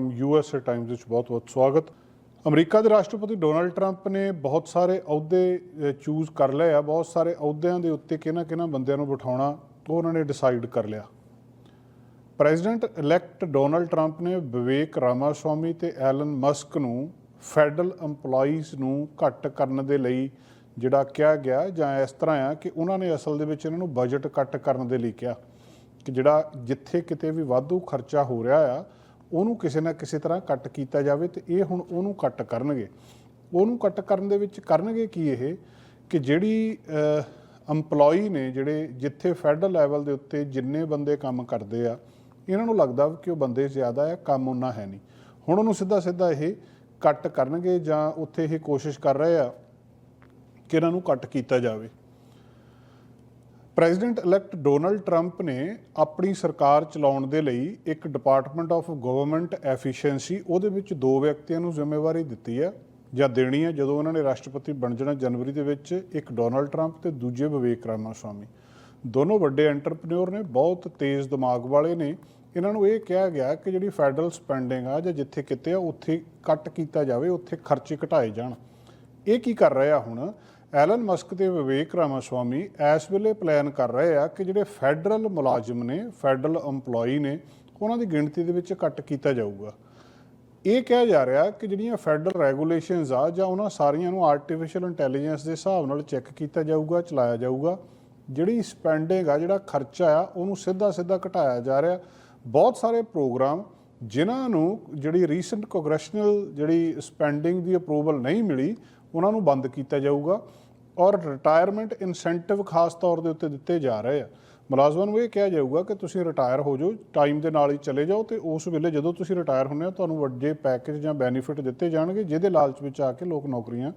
Programme USA Times ਵਿੱਚ ਬਹੁਤ-ਬਹੁਤ ਸਵਾਗਤ। ਅਮਰੀਕਾ ਦੇ ਰਾਸ਼ਟਰਪਤੀ ਡੋਨਲਡ ਟਰੰਪ ਨੇ ਬਹੁਤ ਸਾਰੇ ਅਹੁਦੇ ਚੂਜ਼ ਕਰ ਲਏ ਆ। ਬਹੁਤ ਸਾਰੇ ਅਹੁਦਿਆਂ ਦੇ ਉੱਤੇ ਕਿਹਨਾਂ ਕਿਹਨਾਂ ਬੰਦਿਆਂ ਨੂੰ ਬਿਠਾਉਣਾ, ਉਹ ਉਹਨਾਂ ਨੇ ਡਿਸਾਈਡ ਕਰ ਲਿਆ। ਪ੍ਰੈਜ਼ੀਡੈਂਟ ਇਲੈਕਟ ਡੋਨਲਡ ਟਰੰਪ ਨੇ ਵਿਵੇਕ ਰਾਮਾਸਵਾਮੀ ਤੇ ਐਲਨ ਮਸਕ ਨੂੰ ਫੈਡਰਲ EMPLOYEES ਨੂੰ ਘੱਟ ਕਰਨ ਦੇ ਲਈ ਜਿਹੜਾ ਕਿਹਾ ਗਿਆ ਜਾਂ ਇਸ ਤਰ੍ਹਾਂ ਆ ਕਿ ਉਹਨਾਂ ਨੇ ਅਸਲ ਦੇ ਵਿੱਚ ਇਹਨਾਂ ਨੂੰ ਬਜਟ ਕੱਟ ਕਰਨ ਦੇ ਲਈ ਕਿਹਾ ਕਿ ਜਿਹੜਾ ਜਿੱਥੇ ਕਿਤੇ ਵੀ ਵਾਧੂ ਖਰਚਾ ਹੋ ਰਿਹਾ ਆ ਉਹਨੂੰ ਕਿਸੇ ਨਾ ਕਿਸੇ ਤਰ੍ਹਾਂ ਕੱਟ ਕੀਤਾ ਜਾਵੇ ਤੇ ਇਹ ਹੁਣ ਉਹਨੂੰ ਕੱਟ ਕਰਨਗੇ। ਉਹਨੂੰ ਕੱਟ ਕਰਨ ਦੇ ਵਿੱਚ ਕਰਨਗੇ ਕੀ ਇਹ ਕਿ ਜਿਹੜੀ EMPLOYEE ਨੇ ਜਿਹੜੇ ਜਿੱਥੇ ਫੈਡਰਲ ਲੈਵਲ ਦੇ ਉੱਤੇ ਜਿੰਨੇ ਬੰਦੇ ਕੰਮ ਕਰਦੇ ਆ, ਇਹਨਾਂ ਨੂੰ ਲੱਗਦਾ ਕਿ ਉਹ ਬੰਦੇ ਜ਼ਿਆਦਾ ਆ, ਕੰਮ ਉਹਨਾਂ ਹੈ ਨਹੀਂ। ਹੁਣ ਉਹਨੂੰ ਸਿੱਧਾ ਸਿੱਧਾ ਇਹ ਕੱਟ ਕਰਨਗੇ ਜਾਂ ਉੱਥੇ ਇਹ ਕੋਸ਼ਿਸ਼ ਕਰ ਰਹੇ ਆ ਕਿ ਇਹਨਾਂ ਨੂੰ ਕੱਟ ਕੀਤਾ ਜਾਵੇ। ਪ੍ਰੈਜ਼ੀਡੈਂਟ ਇਲੈਕਟ ਡੋਨਲਡ ਟਰੰਪ ਨੇ ਆਪਣੀ ਸਰਕਾਰ ਚਲਾਉਣ ਦੇ ਲਈ ਇੱਕ ਡਿਪਾਰਟਮੈਂਟ ਆਫ ਗਵਰਨਮੈਂਟ ਐਫੀਸ਼ੀਐਂਸੀ ਉਹਦੇ ਵਿੱਚ ਦੋ ਵਿਅਕਤੀਆਂ ਨੂੰ ਜ਼ਿੰਮੇਵਾਰੀ ਦਿੱਤੀ ਹੈ, ਜਾਂ ਦੇਣੀ ਹੈ, ਜਦੋਂ ਉਹਨਾਂ ਨੇ ਰਾਸ਼ਟਰਪਤੀ ਬਣ ਜਾਣਾ ਜਨਵਰੀ ਦੇ ਵਿੱਚ ਇੱਕ ਡੋਨਲਡ ਟਰੰਪ ਤੇ ਦੂਜੇ ਵਿਵੇਕ ਰਾਮਾਸਵਾਮੀ ਦੋਨੋਂ ਵੱਡੇ ਐਂਟਰਪ੍ਰੈਨਿਓਰ ਨੇ, ਬਹੁਤ ਤੇਜ਼ ਦਿਮਾਗ ਵਾਲੇ ਨੇ। ਇਹਨਾਂ ਨੂੰ ਇਹ ਕਿਹਾ ਗਿਆ ਕਿ ਜਿਹੜੀ ਫੈਡਰਲ ਸਪੈਂਡਿੰਗ ਆ, ਜਾਂ ਜਿੱਥੇ ਕਿਤੇ ਆ, ਉੱਥੇ ਕੱਟ ਕੀਤਾ ਜਾਵੇ, ਉੱਥੇ ਖਰਚੇ ਘਟਾਏ ਜਾਣ। ਇਹ ਕੀ ਕਰ ਰਿਹਾ ਹੁਣ? ਐਲਨ ਮਸਕ ਤੇ ਵਿਵੇਕ ਰਾਮਾਸਵਾਮੀ ਇਸ ਵੇਲੇ ਪਲਾਨ ਕਰ ਰਹੇ ਆ ਕਿ ਜਿਹੜੇ ਫੈਡਰਲ ਮੁਲਾਜ਼ਮ ਨੇ, ਫੈਡਰਲ EMPLOYEE ਨੇ, ਉਹਨਾਂ ਦੀ ਗਿਣਤੀ ਦੇ ਵਿੱਚ ਘੱਟ ਕੀਤਾ ਜਾਊਗਾ। ਇਹ ਕਿਹਾ ਜਾ ਰਿਹਾ ਕਿ ਜਿਹੜੀਆਂ ਫੈਡਰਲ ਰੈਗੂਲੇਸ਼ਨਸ ਆ ਜਾਂ ਉਹਨਾਂ ਸਾਰੀਆਂ ਨੂੰ ਆਰਟੀਫੀਸ਼ੀਅਲ ਇੰਟੈਲੀਜੈਂਸ ਦੇ ਹਿਸਾਬ ਨਾਲ ਚੈੱਕ ਕੀਤਾ ਜਾਊਗਾ, ਚਲਾਇਆ ਜਾਊਗਾ, ਜਿਹੜੀ ਸਪੈਂਡਿੰਗ ਆ, ਜਿਹੜਾ ਖਰਚਾ ਆ, ਉਹਨੂੰ ਸਿੱਧਾ ਸਿੱਧਾ ਘਟਾਇਆ ਜਾ ਰਿਹਾ। ਬਹੁਤ ਸਾਰੇ ਪ੍ਰੋਗਰਾਮ ਜਿਨ੍ਹਾਂ ਨੂੰ ਜਿਹੜੀ ਰੀਸੈਂਟ ਕੋਗਰੈਸ਼ਨਲ ਜਿਹੜੀ ਸਪੈਂਡਿੰਗ ਦੀ ਅਪਰੂਵਲ ਨਹੀਂ ਮਿਲੀ ਉਹਨਾਂ ਨੂੰ ਬੰਦ ਕੀਤਾ ਜਾਊਗਾ ਔਰ ਰਿਟਾਇਰਮੈਂਟ ਇਨਸੈਂਟਿਵ ਖਾਸ ਤੌਰ ਦੇ ਉੱਤੇ ਦਿੱਤੇ ਜਾ ਰਹੇ ਆ। ਮੁਲਾਜ਼ਮਾਂ ਨੂੰ ਇਹ ਕਿਹਾ ਜਾਊਗਾ ਕਿ ਤੁਸੀਂ ਰਿਟਾਇਰ ਹੋ ਜਾਓ ਟਾਈਮ ਦੇ ਨਾਲ ਹੀ ਚਲੇ ਜਾਓ ਤੇ ਉਸ ਵੇਲੇ ਜਦੋਂ ਤੁਸੀਂ ਰਿਟਾਇਰ ਹੁੰਦੇ ਹੋ, ਤੁਹਾਨੂੰ ਵੱਡੇ ਪੈਕੇਜ ਜਾਂ ਬੈਨੀਫਿਟ ਦਿੱਤੇ ਜਾਣਗੇ, ਜਿਹਦੇ ਲਾਲਚ ਵਿੱਚ ਆ ਕੇ ਲੋਕ ਨੌਕਰੀਆਂ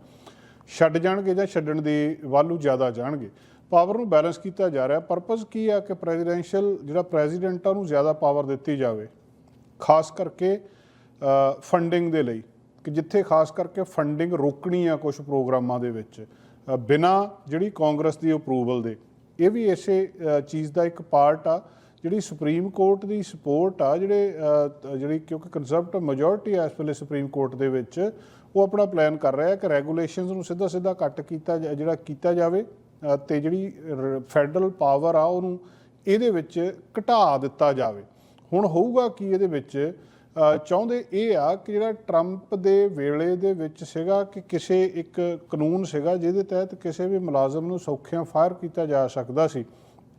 ਛੱਡ ਜਾਣਗੇ ਜਾਂ ਛੱਡਣ ਦੀ ਵਾਲੂ ਜ਼ਿਆਦਾ ਜਾਣਗੇ। ਪਾਵਰ ਨੂੰ ਬੈਲੈਂਸ ਕੀਤਾ ਜਾ ਰਿਹਾ। ਪਰਪਸ ਕੀ ਆ ਕਿ ਪ੍ਰੈਜ਼ੀਡੈਂਸ਼ੀਅਲ ਜਿਹੜਾ ਪ੍ਰੈਜੀਡੈਂਟਾਂ ਨੂੰ ਜ਼ਿਆਦਾ ਪਾਵਰ ਦਿੱਤੀ ਜਾਵੇ। ਖਾਸ ਕਰਕੇ ਫੰਡਿੰਗ ਦੇ ਲਈ। ਕਿ ਜਿੱਥੇ ਖਾਸ ਕਰਕੇ ਫੰਡਿੰਗ ਰੋਕਣੀ ਆ ਕੁਝ ਪ੍ਰੋਗਰਾਮਾਂ ਦੇ ਵਿੱਚ ਬਿਨਾ ਜਿਹੜੀ ਕਾਂਗਰਸ ਦੀ ਅਪਰੂਵਲ ਦੇ। ਇਹ ਵੀ ਇਸੇ ਚੀਜ਼ ਦਾ ਇੱਕ ਪਾਰਟ ਆ। ਜਿਹੜੀ ਸੁਪਰੀਮ ਕੋਰਟ ਦੀ ਸਪੋਰਟ ਆ, ਜਿਹੜੇ ਜਿਹੜੀ ਕਿਉਂਕਿ ਕੰਜ਼ਰਵੇਟਿਵ ਮੈਜੋਰਿਟੀ ਆ ਇਸ ਵੇਲੇ ਸੁਪਰੀਮ ਕੋਰਟ ਦੇ ਵਿੱਚ, ਉਹ ਆਪਣਾ ਪਲਾਨ ਕਰ ਰਿਹਾ ਕਿ ਰੈਗੂਲੇਸ਼ਨਸ ਨੂੰ ਸਿੱਧਾ ਸਿੱਧਾ ਕੱਟ ਕੀਤਾ ਜਿਹੜਾ ਕੀਤਾ ਜਾਵੇ ਤੇ ਜਿਹੜੀ ਫੈਡਰਲ ਪਾਵਰ ਆ, ਉਹਨੂੰ ਇਹਦੇ ਵਿੱਚ ਘਟਾ ਦਿੱਤਾ ਜਾਵੇ। ਹੁਣ ਹੋਊਗਾ ਕੀ ਇਹਦੇ ਵਿੱਚ ਚਾਹੁੰਦੇ ਇਹ ਆ ਕਿ ਜਿਹੜਾ ਟਰੰਪ ਦੇ ਵੇਲੇ ਦੇ ਵਿੱਚ ਸੀਗਾ ਕਿ ਕਿਸੇ ਇੱਕ ਕਾਨੂੰਨ ਸੀਗਾ ਜਿਹਦੇ ਤਹਿਤ ਕਿਸੇ ਵੀ ਮੁਲਾਜ਼ਮ ਨੂੰ ਸੌਖਿਆਂ ਫਾਇਰ ਕੀਤਾ ਜਾ ਸਕਦਾ ਸੀ,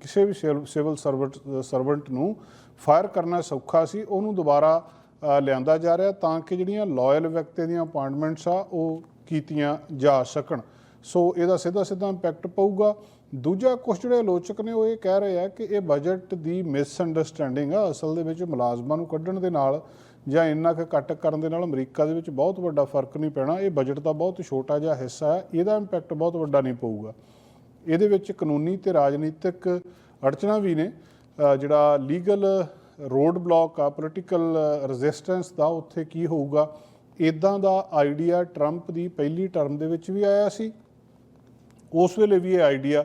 ਕਿਸੇ ਵੀ ਸਿਵਲ ਸਰਵੈਂਟ ਸਰਵੈਂਟ ਨੂੰ ਫਾਇਰ ਕਰਨਾ ਸੌਖਾ ਸੀ, ਉਹਨੂੰ ਦੁਬਾਰਾ ਲਿਆਂਦਾ ਜਾ ਰਿਹਾ ਤਾਂ ਕਿ ਜਿਹੜੀਆਂ ਲਾਇਲ ਵਿਅਕਤੀ ਦੀਆਂ ਅਪਾਇੰਟਮੈਂਟਸ ਆ ਉਹ ਕੀਤੀਆਂ ਜਾ ਸਕਣ। ਸੋ ਇਹਦਾ ਸਿੱਧਾ ਸਿੱਧਾ ਇੰਪੈਕਟ ਪਊਗਾ। ਦੂਜਾ ਕੁਝ ਜਿਹੜੇ ਆਲੋਚਕ ਨੇ ਉਹ ਇਹ ਕਹਿ ਰਹੇ ਆ ਕਿ ਇਹ ਬਜਟ ਦੀ ਮਿਸ ਅੰਡਰਸਟੈਂਡਿੰਗ ਆ, ਅਸਲ ਦੇ ਵਿੱਚ ਮੁਲਾਜ਼ਮਾਂ ਨੂੰ ਕੱਢਣ ਦੇ ਨਾਲ ਜਾਂ ਇੰਨਾ ਕੁ ਕੱਟ ਕਰਨ ਦੇ ਨਾਲ ਅਮਰੀਕਾ ਦੇ ਵਿੱਚ ਬਹੁਤ ਵੱਡਾ ਫ਼ਰਕ ਨਹੀਂ ਪੈਣਾ। ਇਹ ਬਜਟ ਦਾ ਬਹੁਤ ਛੋਟਾ ਜਿਹਾ ਹਿੱਸਾ ਹੈ, ਇਹਦਾ ਇੰਪੈਕਟ ਬਹੁਤ ਵੱਡਾ ਨਹੀਂ ਪਊਗਾ। ਇਹਦੇ ਵਿੱਚ ਕਾਨੂੰਨੀ ਤੇ ਰਾਜਨੀਤਿਕ ਅੜਚਣਾ ਵੀ ਨੇ। ਜਿਹੜਾ ਲੀਗਲ ਰੋਡ ਬਲੌਕ ਆ ਪੋਲੀਟੀਕਲ ਰੈਜ਼ਿਸਟੈਂਸ ਦਾ ਉੱਥੇ ਕੀ ਹੋਊਗਾ ਇਦਾਂ ਦਾ ਆਈਡੀਆ ਟਰੰਪ ਦੀ ਪਹਿਲੀ ਟਰਮ ਦੇ ਵਿੱਚ ਵੀ ਆਇਆ ਸੀ। ਉਸ ਵੇਲੇ ਵੀ ਇਹ ਆਈਡੀਆ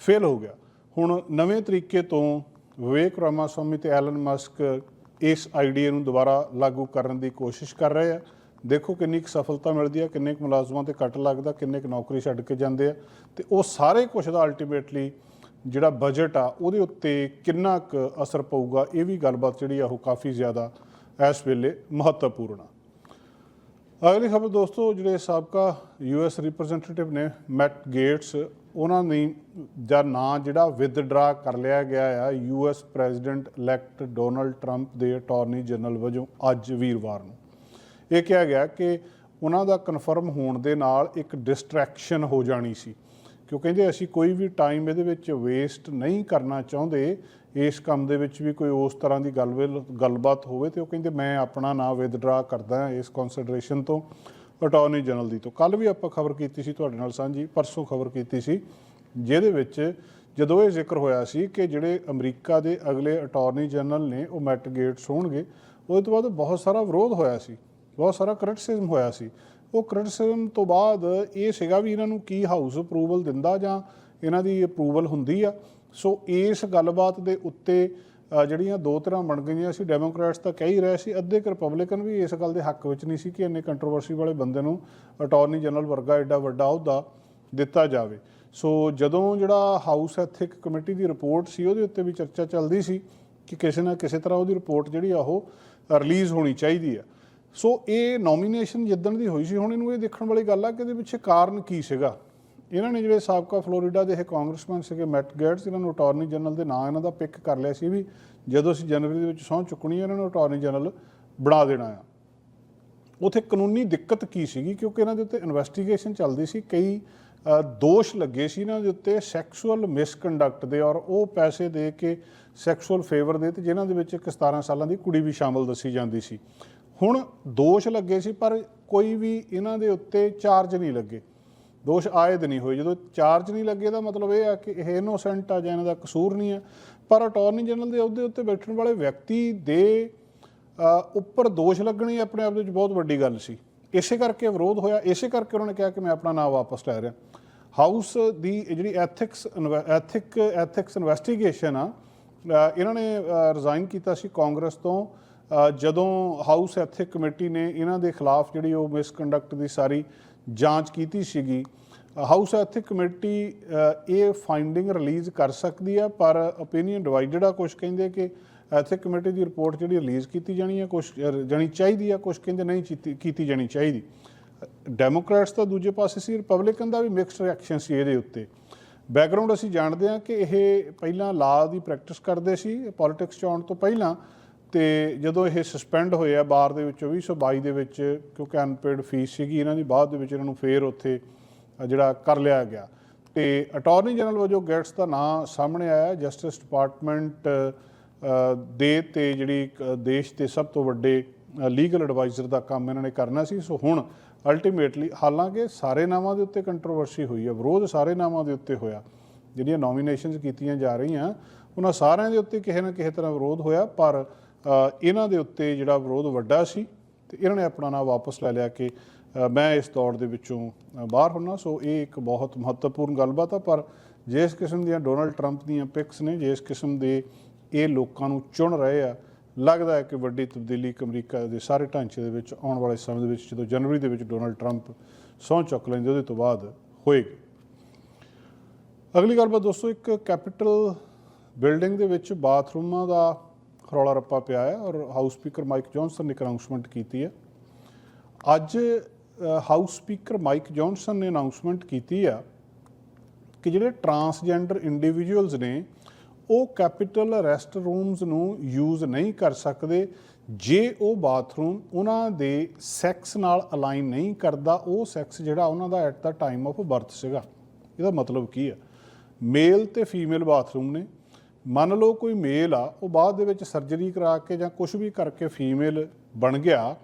ਫੇਲ ਹੋ ਗਿਆ। ਹੁਣ ਨਵੇਂ ਤਰੀਕੇ ਤੋਂ ਵਿਵੇਕ ਰਾਮਾਸਵਾਮੀ ਤੇ ਐਲਨ ਮਸਕ ਇਸ ਆਈਡੀਆ ਨੂੰ ਦੁਬਾਰਾ ਲਾਗੂ ਕਰਨ ਦੀ ਕੋਸ਼ਿਸ਼ ਕਰ ਰਹੇ ਆ। ਦੇਖੋ ਕਿੰਨੀ ਕੁ ਸਫਲਤਾ ਮਿਲਦੀ ਹੈ ਕਿੰਨੇ ਕੁ ਮੁਲਾਜ਼ਮਾਂ ਤੇ ਕੱਟ ਲੱਗਦਾ, ਕਿੰਨੇ ਕੁ ਨੌਕਰੀ ਛੱਡ ਕੇ ਜਾਂਦੇ ਆ। ਤੇ ਉਹ ਸਾਰੇ ਕੁਝ ਦਾ ਅਲਟੀਮੇਟਲੀ ਜਿਹੜਾ ਬਜਟ ਆ, ਉਹਦੇ ਉੱਤੇ ਕਿੰਨਾ ਕੁ ਅਸਰ ਪਊਗਾ, ਇਹ ਵੀ ਗੱਲਬਾਤ ਜਿਹੜੀ ਆ ਉਹ ਕਾਫੀ ਜ਼ਿਆਦਾ ਇਸ ਵੇਲੇ ਮਹੱਤਵਪੂਰਨ ਆ। ਅਗਲੀ ਖਬਰ ਦੋਸਤੋ, ਜਿਹੜੇ ਸਾਬਕਾ ਯੂਐਸ ਰਿਪਰੈਜ਼ੈਂਟੇਟਿਵ ਨੇ ਮੈਟ ਗੇਟਸ, ਉਹਨਾਂ ਨੇ ਜਾਂ ਨਾਂ ਜਿਹੜਾ ਵਿਦਡਰਾ ਕਰ ਲਿਆ ਗਿਆ ਆ US president elect Donald Trump ਦੇ ਅਟਾਰਨੀ ਜਨਰਲ ਵਜੋਂ ਅੱਜ ਵੀਰਵਾਰ ਨੂੰ। ਇਹ ਕਿਹਾ ਗਿਆ ਕਿ ਉਹਨਾਂ ਦਾ ਕਨਫਰਮ ਹੋਣ ਦੇ ਨਾਲ ਇੱਕ ਡਿਸਟਰੈਕਸ਼ਨ ਹੋ ਜਾਣੀ ਸੀ। ਕਿਉਂ ਕਹਿੰਦੇ ਅਸੀਂ ਕੋਈ ਵੀ ਟਾਈਮ ਇਹਦੇ ਵਿੱਚ ਵੇਸਟ ਨਹੀਂ ਕਰਨਾ ਚਾਹੁੰਦੇ, ਇਸ ਕੰਮ ਦੇ ਵਿੱਚ ਵੀ ਕੋਈ ਉਸ ਤਰ੍ਹਾਂ ਦੀ ਗੱਲ ਗੱਲਬਾਤ ਹੋਵੇ ਤੇ ਉਹ ਕਹਿੰਦੇ ਮੈਂ ਆਪਣਾ ਨਾਂ ਵਿਦਡਰਾ ਕਰਦਾ ਇਸ ਕਨਸੀਡਰੇਸ਼ਨ ਤੋਂ ਅਟਾਰਨੀ ਜਨਰਲ ਦੀ ਤੋਂ। ਕੱਲ ਵੀ ਆਪਾਂ ਖਬਰ ਕੀਤੀ ਸੀ ਤੁਹਾਡੇ ਨਾਲ ਸਾਂਝੀ, ਪਰਸੋਂ ਖਬਰ ਕੀਤੀ ਸੀ, ਜਿਹਦੇ ਵਿੱਚ ਜਦੋਂ ਇਹ ਜ਼ਿਕਰ ਹੋਇਆ ਸੀ ਕਿ ਜਿਹੜੇ ਅਮਰੀਕਾ ਦੇ ਅਗਲੇ ਅਟਾਰਨੀ ਜਨਰਲ ਨੇ ਉਹ ਮੈਟ ਗੇਟਸ ਹੋਣਗੇ, ਉਹਦੇ ਤੋਂ ਬਾਅਦ ਬਹੁਤ ਸਾਰਾ ਵਿਰੋਧ ਹੋਇਆ ਸੀ, ਬਹੁਤ ਸਾਰਾ ਕ੍ਰਿਟਿਸਿਜ਼ਮ ਹੋਇਆ ਸੀ। ਉਹ ਕ੍ਰਿਟਿਸਿਜ਼ਮ ਤੋਂ ਬਾਅਦ ਇਹ ਸੀਗਾ ਵੀ ਇਹਨਾਂ ਨੂੰ ਕੀ ਹਾਊਸ ਅਪਰੂਵਲ ਦਿੰਦਾ ਜਾਂ ਇਹਨਾਂ ਦੀ ਅਪਰੂਵਲ ਹੁੰਦੀ ਆ। ਸੋ ਇਸ ਗੱਲਬਾਤ ਦੇ ਉੱਤੇ ਜਿਹੜੀਆਂ ਦੋ ਤਰ੍ਹਾਂ ਬਣ ਗਈਆਂ ਸੀ ਡੈਮੋਕ੍ਰੈਟਸ ਤਾਂ ਕਹਿ ਹੀ ਰਹੇ ਸੀ, ਅੱਧੇ ਕੁ ਰਿਪਬਲਿਕਨ ਵੀ ਇਸ ਗੱਲ ਦੇ ਹੱਕ ਵਿੱਚ ਨਹੀਂ ਸੀ ਕਿ ਇੰਨੇ ਕੰਟਰੋਵਰਸੀ ਵਾਲੇ ਬੰਦੇ ਨੂੰ ਅਟਾਰਨੀ ਜਨਰਲ ਵਰਗਾ ਐਡਾ ਵੱਡਾ ਅਹੁਦਾ ਦਿੱਤਾ ਜਾਵੇ। ਸੋ ਜਦੋਂ ਜਿਹੜਾ ਹਾਊਸ ਐਥਿਕ ਕਮੇਟੀ ਦੀ ਰਿਪੋਰਟ ਸੀ, ਉਹਦੇ ਉੱਤੇ ਵੀ ਚਰਚਾ ਚੱਲਦੀ ਸੀ ਕਿ ਕਿਸੇ ਨਾ ਕਿਸੇ ਤਰ੍ਹਾਂ ਉਹਦੀ ਰਿਪੋਰਟ ਜਿਹੜੀ ਆ ਉਹ ਰਿਲੀਜ਼ ਹੋਣੀ ਚਾਹੀਦੀ ਆ। ਸੋ ਇਹ ਨੋਮੀਨੇਸ਼ਨ ਜਿੱਦਣ ਦੀ ਹੋਈ ਸੀ, ਹੁਣ ਇਹਨੂੰ ਇਹ ਦੇਖਣ ਵਾਲੀ ਗੱਲ ਆ ਕਿ ਇਹਦੇ ਪਿੱਛੇ ਕਾਰਨ ਕੀ ਸੀਗਾ? ਇਹਨਾਂ ਨੇ ਜਿਹੜੇ ਸਾਬਕਾ ਫਲੋਰੀਡਾ ਦੇ ਇਹ ਕਾਂਗਰਸਮੈਨ ਸੀਗੇ, ਮੈਟ ਗੈਟਸ, ਇਹਨਾਂ ਨੂੰ ਅਟਾਰਨੀ ਜਨਰਲ ਦੇ ਨਾਂ ਇਹਨਾਂ ਦਾ ਪਿਕ ਕਰ ਲਿਆ ਸੀ ਵੀ ਜਦੋਂ ਅਸੀਂ ਜਨਵਰੀ ਦੇ ਵਿੱਚ ਸਹੁੰ ਚੁੱਕਣੀ ਹੈ ਇਹਨਾਂ ਨੂੰ ਅਟਾਰਨੀ ਜਨਰਲ ਬਣਾ ਦੇਣਾ ਆ। ਉਥੇ ਕਾਨੂੰਨੀ ਦਿੱਕਤ ਕੀ ਸੀਗੀ? ਕਿਉਂਕਿ ਇਹਨਾਂ ਦੇ ਉੱਤੇ ਇਨਵੈਸਟੀਗੇਸ਼ਨ ਚੱਲਦੀ ਸੀ, ਕਈ ਦੋਸ਼ ਲੱਗੇ ਸੀ ਇਹਨਾਂ ਦੇ ਉੱਤੇ ਸੈਕਸੁਅਲ ਮਿਸਕੰਡਕਟ ਦੇ ਔਰ ਉਹ ਪੈਸੇ ਦੇ ਕੇ ਸੈਕਸੁਅਲ ਫੇਵਰ ਦੇ ਤੇ ਜਿਨ੍ਹਾਂ ਦੇ ਵਿੱਚ ਇੱਕ 17 ਸਾਲਾਂ ਦੀ ਕੁੜੀ ਵੀ ਸ਼ਾਮਲ ਦੱਸੀ ਜਾਂਦੀ ਸੀ। ਹੁਣ ਦੋਸ਼ ਲੱਗੇ ਸੀ, ਪਰ ਕੋਈ ਵੀ ਇਹਨਾਂ ਦੇ ਉੱਤੇ ਚਾਰਜ ਨਹੀਂ ਲੱਗੇ। ਦੋਸ਼ ਆਇਦ ਨਹੀਂ ਹੋਏ। ਜਦੋਂ ਚਾਰਜ ਨਹੀਂ ਲੱਗੇ ਦਾ ਮਤਲਬ ਇਹ ਆ ਕਿ ਇਹ ਇਨੋਸੈਂਟ ਆ ਜਾਂ ਇਹਨਾਂ ਦਾ ਕਸੂਰ ਨਹੀਂ ਆ। ਪਰ ਅਟਾਰਨੀ ਜਨਰਲ ਦੇ ਅਹੁਦੇ ਉੱਤੇ ਬੈਠਣ ਵਾਲੇ ਵਿਅਕਤੀ ਦੇ ਉੱਪਰ ਦੋਸ਼ ਲੱਗਣੇ ਆਪਣੇ ਆਪ ਦੇ ਵਿੱਚ ਬਹੁਤ ਵੱਡੀ ਗੱਲ ਸੀ। ਇਸੇ ਕਰਕੇ ਵਿਰੋਧ ਹੋਇਆ। ਇਸੇ ਕਰਕੇ ਉਹਨਾਂ ਨੇ ਕਿਹਾ ਕਿ ਮੈਂ ਆਪਣਾ ਨਾਮ ਵਾਪਸ ਲੈ ਰਿਹਾ। ਹਾਊਸ ਦੀ ਜਿਹੜੀ ਐਥਿਕਸ ਐਥਿਕ ਐਥਿਕਸ ਇਨਵੈਸਟੀਗੇਸ਼ਨ ਆ ਇਹਨਾਂ ਨੇ ਰਿਜ਼ਾਈਨ ਕੀਤਾ ਸੀ ਕਾਂਗਰਸ ਤੋਂ। ਜਦੋਂ ਹਾਊਸ ਐਥਿਕ ਕਮੇਟੀ ਨੇ ਇਹਨਾਂ ਦੇ ਖਿਲਾਫ ਜਿਹੜੀ ਉਹ ਮਿਸਕੰਡਕਟ ਦੀ ਸਾਰੀ ਜਾਂਚ ਕੀਤੀ ਸੀਗੀ ਹਾਊਸ ਐਥਿਕ ਕਮੇਟੀ ਇਹ ਫਾਈਂਡਿੰਗ ਰਿਲੀਜ਼ ਕਰ ਸਕਦੀ ਆ, ਪਰ ਓਪੀਨੀਅਨ ਡਿਵਾਈਡਡ ਆ ਕੁਝ ਕਹਿੰਦੇ ਕਿ ਐਥਿਕ ਕਮੇਟੀ ਦੀ ਰਿਪੋਰਟ ਜਿਹੜੀ ਰਿਲੀਜ਼ ਕੀਤੀ ਜਾਣੀ ਹੈ ਕੁਝ ਜਾਣੀ ਚਾਹੀਦੀ ਆ ਕੁਝ ਕਹਿੰਦੇ ਨਹੀਂ ਕੀਤੀ- ਜਾਣੀ ਚਾਹੀਦੀ। ਡੈਮੋਕ੍ਰੈਟਸ ਤਾਂ ਦੂਜੇ ਪਾਸੇ ਸੀ ਰਿਪਬਲਿਕਨ ਦਾ ਵੀ ਮਿਕਸਡ ਰਿਐਕਸ਼ਨ ਸੀ ਇਹਦੇ ਉੱਤੇ। ਬੈਕਗ੍ਰਾਉਂਡ ਅਸੀਂ ਜਾਣਦੇ ਹਾਂ ਕਿ ਇਹ ਪਹਿਲਾਂ ਲਾਅ ਦੀ ਪ੍ਰੈਕਟਿਸ ਕਰਦੇ ਸੀ ਪੋਲਿਟਿਕਸ ਚ ਆਉਣ ਤੋਂ ਪਹਿਲਾਂ ਤੇ ਜਦੋਂ ਇਹ ਸਸਪੈਂਡ ਹੋਇਆ ਬਾਰ ਦੇ ਵਿੱਚ 2022 ਦੇ ਵਿੱਚ ਕਿਉਂਕਿ ਅਨਪੇਡ ਫੀਸ ਸੀਗੀ, ਇਹਨਾਂ ਦੀ ਬਾਅਦ ਦੇ ਵਿੱਚ ਇਹਨਾਂ ਨੂੰ ਫੇਰ ਉੱਥੇ ਜਿਹੜਾ ਕਰ ਲਿਆ ਗਿਆ। ਤੇ ਅਟਾਰਨੀ ਜਨਰਲ ਵਜੋਂ ਗੈਟਸ ਦਾ ਨਾਂ ਸਾਹਮਣੇ ਆਇਆ। ਜਸਟਿਸ ਡਿਪਾਰਟਮੈਂਟ ਦੇ ਤੇ ਜਿਹੜੀ ਇੱਕ ਦੇਸ਼ ਦੇ ਸਭ ਤੋਂ ਵੱਡੇ ਲੀਗਲ ਐਡਵਾਈਜ਼ਰ ਦਾ ਕੰਮ ਇਹਨਾਂ ਨੇ ਕਰਨਾ ਸੀ। ਸੋ ਹੁਣ ਅਲਟੀਮੇਟਲੀ ਹਾਲਾਂਕਿ ਸਾਰੇ ਨਾਵਾਂ ਦੇ ਉੱਤੇ ਕੰਟਰੋਵਰਸੀ ਹੋਈ ਹੈ ਵਿਰੋਧ ਸਾਰੇ ਨਾਵਾਂ ਦੇ ਉੱਤੇ ਹੋਇਆ, ਜਿਹੜੀਆਂ ਨੋਮੀਨੇਸ਼ਨਸ ਕੀਤੀਆਂ ਜਾ ਰਹੀਆਂ, ਉਹਨਾਂ ਸਾਰਿਆਂ ਦੇ ਉੱਤੇ ਕਿਸੇ ਨਾ ਕਿਸੇ ਤਰ੍ਹਾਂ ਵਿਰੋਧ ਹੋਇਆ, ਪਰ ਇਹਨਾਂ ਦੇ ਉੱਤੇ ਜਿਹੜਾ ਵਿਰੋਧ ਵੱਡਾ ਸੀ ਤੇ ਇਹਨਾਂ ਨੇ ਆਪਣਾ ਨਾਂ ਵਾਪਸ ਲੈ ਲਿਆ ਕਿ ਮੈਂ ਇਸ ਦੌੜ ਦੇ ਵਿੱਚੋਂ ਬਾਹਰ ਹੁੰਨਾ, ਸੋ ਇਹ ਇੱਕ ਬਹੁਤ ਮਹੱਤਵਪੂਰਨ ਗੱਲਬਾਤ ਆ, ਪਰ ਜਿਸ ਕਿਸਮ ਦੀਆਂ ਡੋਨਲਡ ਟਰੰਪ ਦੀਆਂ ਪਿਕਸ ਨੇ, ਜਿਸ ਕਿਸਮ ਦੇ ਇਹ ਲੋਕਾਂ ਨੂੰ ਚੁਣ ਰਹੇ ਆ, ਲੱਗਦਾ ਹੈ ਕਿ ਵੱਡੀ ਤਬਦੀਲੀ ਇੱਕ ਅਮਰੀਕਾ ਦੇ ਸਾਰੇ ਢਾਂਚੇ ਦੇ ਵਿੱਚ ਆਉਣ ਵਾਲੇ ਸਮੇਂ ਦੇ ਵਿੱਚ, ਜਦੋਂ ਜਨਵਰੀ ਦੇ ਵਿੱਚ ਡੋਨਲਡ ਟਰੰਪ ਸਹੁੰ ਚੁੱਕ ਲੈਂਦੇ, ਉਹਦੇ ਤੋਂ ਬਾਅਦ ਹੋਏਗੀ। ਅਗਲੀ ਗੱਲਬਾਤ ਦੋਸਤੋ, ਇੱਕ ਕੈਪੀਟਲ ਬਿਲਡਿੰਗ ਦੇ ਵਿੱਚ ਬਾਥਰੂਮਾਂ ਦਾ ਰੌਲਾ ਰੱਪਾ ਪਿਆ ਹੈ ਔਰ ਹਾਊਸ ਸਪੀਕਰ ਮਾਈਕ ਜੌਨਸਨ ਨੇ ਅਨਾਉਂਸਮੈਂਟ ਕੀਤੀ ਹੈ। ਅੱਜ ਹਾਊਸ ਸਪੀਕਰ ਮਾਈਕ ਜੌਨਸਨ ਨੇ ਅਨਾਉਂਸਮੈਂਟ ਕੀਤੀ ਆ ਕਿ ਜਿਹੜੇ ਟਰਾਂਸਜੈਂਡਰ ਇੰਡੀਵਿਜੂਅਲਸ ਨੇ, ਉਹ ਕੈਪੀਟਲ ਰੈਸਟ ਰੂਮਸ ਨੂੰ ਯੂਜ਼ ਨਹੀਂ ਕਰ ਸਕਦੇ। ਜੇ ਉਹ ਬਾਥਰੂਮ ਉਹਨਾਂ ਦੇ ਸੈਕਸ ਨਾਲ ਅਲਾਈਨ ਨਹੀਂ ਕਰਦਾ, ਉਹ ਸੈਕਸ ਜਿਹੜਾ ਉਹਨਾਂ ਦਾ at the time of birth ਸੀਗਾ। ਇਹਦਾ ਮਤਲਬ ਕੀ ਆ ਮੇਲ ਤੇ ਫੀਮੇਲ ਬਾਥਰੂਮ ਨੇ। ਮੰਨ ਲਓ ਕੋਈ ਮੇਲ ਆ, ਉਹ ਬਾਅਦ ਦੇ ਵਿੱਚ ਸਰਜਰੀ ਕਰਾ ਕੇ ਜਾਂ ਕੁਝ ਵੀ ਕਰਕੇ ਫੀਮੇਲ ਬਣ ਗਿਆ,